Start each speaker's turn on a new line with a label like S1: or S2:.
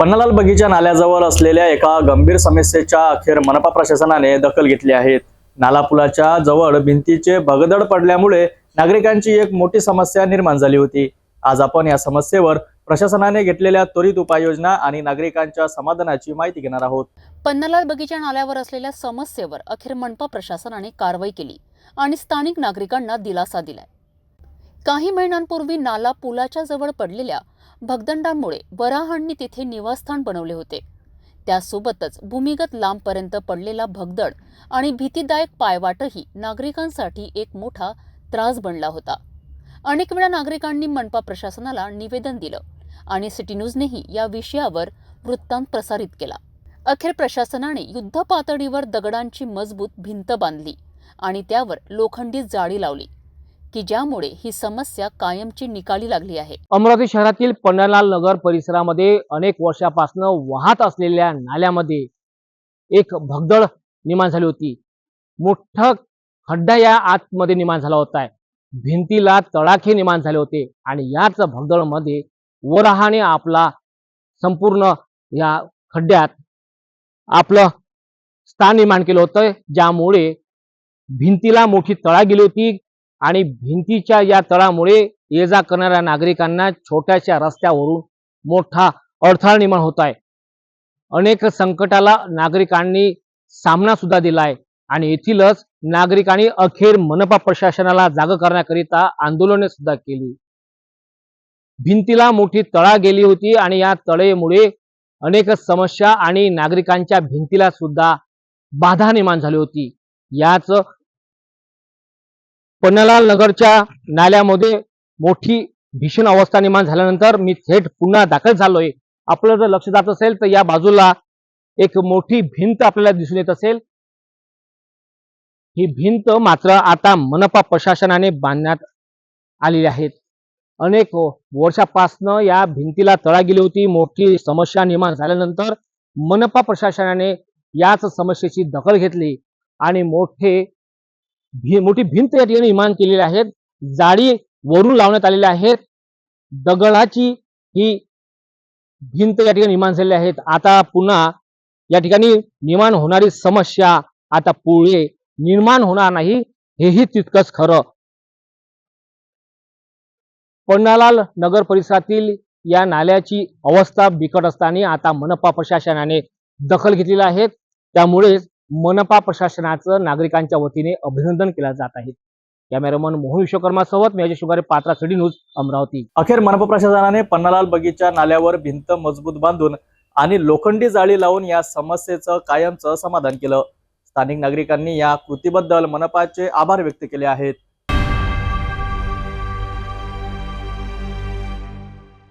S1: पन्नालाल बगीचा नाल्याजवळ असलेल्या एका गंभीर समस्येच्या अखेर मनपा प्रशासनाने दखल घेतली आहे. नाला पुलाच्या जवळ भिंतीचे भगदड पडल्यामुळे नागरिकांची एक मोठी समस्या निर्माण झाली होती. आज आपण या समस्येवर प्रशासनाने घेतलेल्या त्वरित उपाययोजना आणि नागरिकांच्या समाधानाची माहिती घेणार आहोत.
S2: पन्नालाल बगीचा नाल्यावर असलेल्या समस्येवर अखेर मनपा प्रशासनाने कारवाई केली आणि स्थानिक नागरिकांना दिलासा दिलाय. काही महिन्यांपूर्वी नाला पुलाच्या जवळ पडलेल्या भगदंडांमुळे वराहांनी तिथे निवासस्थान बनवले होते. त्यासोबतच भूमिगत लांबपर्यंत पडलेला भगदड आणि भीतीदायक पायवाटही नागरिकांसाठी एक मोठा त्रास बनला होता. अनेक वेळा नागरिकांनी मनपा प्रशासनाला निवेदन दिलं आणि सिटी न्यूजनेही या विषयावर वृत्तांत प्रसारित केला. अखेर प्रशासनाने युद्ध पातळीवर दगडांची मजबूत भिंत बांधली आणि त्यावर लोखंडी जाळी लावली. की ज्यामुळे ही समस्या कायमची निकाली लागली आहे.
S3: अमरावती शहरातील पन्नालाल नगर परिसरामध्ये अनेक वर्षापासून वाहत असलेल्या नाल्यामध्ये एक भगदड निर्माण झाली होती. मोठा खड्डा या आतमध्ये निर्माण झाला होता. भिंतीला तडाखे निर्माण झाले होते आणि याच भगदडमध्ये वराहाने आपला संपूर्ण या खड्ड्यात आपलं स्थान निर्माण केलं होतं. ज्यामुळे भिंतीला मोठी तळा गेली होती. आणि भिंतीच्या या तळामुळे ये जा करणाऱ्या नागरिकांना छोट्याशा रस्त्यावरून मोठा अडथळा निर्माण होत आहे. अनेक संकटाला नागरिकांनी सामना सुद्धा दिलाय आणि येथीलच नागरिकांनी अखेर मनपा प्रशासनाला जाग करण्याकरिता आंदोलने सुद्धा केली. भिंतीला मोठी तळा गेली होती आणि या तळेमुळे अनेक समस्या आणि नागरिकांच्या भिंतीला सुद्धा बाधा निर्माण झाली होती. याच पन्नालाल नगरच्या नाल्यामध्ये मोठी भीषण अवस्था निर्माण झाल्यानंतर मी थेट पुन्हा दाखल झालोय. आपलं जर लक्ष जात असेल तर या बाजूला एक मोठी भिंत आपल्याला दिसून येत असेल. ही भिंत मात्र आता मनपा प्रशासनाने बांधण्यात आलेली आहेत. अनेक वर्षापासनं या भिंतीला तळा गेली होती. मोठी समस्या निर्माण झाल्यानंतर मनपा प्रशासनाने याच समस्येची दखल घेतली आणि मोठे भी मोठी भिंत या ठिकाणी निर्माण केलेली आहेत. जाळी वरून लावण्यात आलेल्या आहेत. दगडाची ही भिंत या ठिकाणी निर्माण झालेली आहेत. आता पुन्हा या ठिकाणी निर्माण होणारी समस्या आता पुढे निर्माण होणार नाही हेही तितकंच खरं. पन्नालाल नगर परिसरातील या नाल्याची अवस्था बिकट असताना आता मनपा प्रशासनाने दखल घेतलेली आहे. त्यामुळेच मनपा प्रशासनाचं नागरिकांच्या वतीने अभिनंदन केलं जात आहे. कॅमेरामन मोहन विश्वकर्मासोबत मी अजय शुगारे पात्रा सिटी न्यूज अमरावती.
S1: अखेर मनपा प्रशासनाने पन्नालाल बगीचा नाल्यावर भिंत मजबूत बांधून आणि लोखंडी जाळी लावून या समस्येचं कायमचं समाधान केलं. स्थानिक नागरिकांनी या कृतीबद्दल मनपाचे आभार व्यक्त केले आहेत.